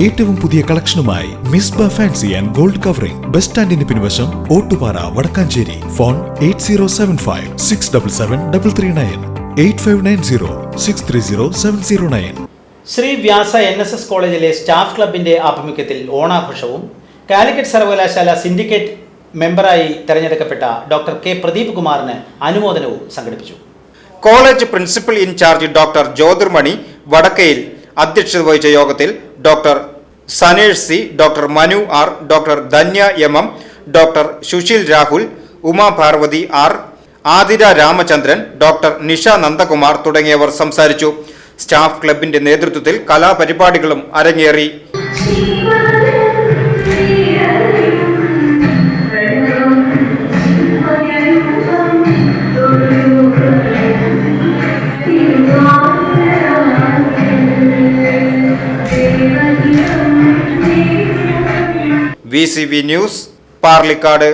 ഏറ്റവും പുതിയ കളക്ഷനുമായി Misba fancy and gold covering. Bus സ്റ്റാൻഡിന് പിൻവശം Ottupara Vadakkanchery. Phone eight zero seven five six double seven double three nine. Eight five nine zero six three zero seven zero nine. Sree Vyasa N S S കോളേജിലെ staff ക്ലബിന്റെ ആഭിമുഖ്യത്തിൽ ഓണാഘോഷവും കാലിക്കറ്റ് സർവകലാശാല syndicate മെമ്പറായി തെരഞ്ഞെടുക്കപ്പെട്ട doctor K Pradeep കുമാറിന് അനുമോദനവും സംഘടിപ്പിച്ചു. College principal in charge doctor Jyothirmani Vadakkayil അധ്യക്ഷത വഹിച്ച യോഗത്തിൽ doctor Sanesh C doctor Manu R doctor Dhanya M M doctor Susheel Rahul Uma Parvathy R Athira Ramachandran doctor Nisha Nandakumar തുടങ്ങിയവർ സംസാരിച്ചു. Staff ക്ലബിന്റെ നേതൃത്വത്തിൽ കലാപരിപാടികളും അരങ്ങേറി. V news Parlikkad.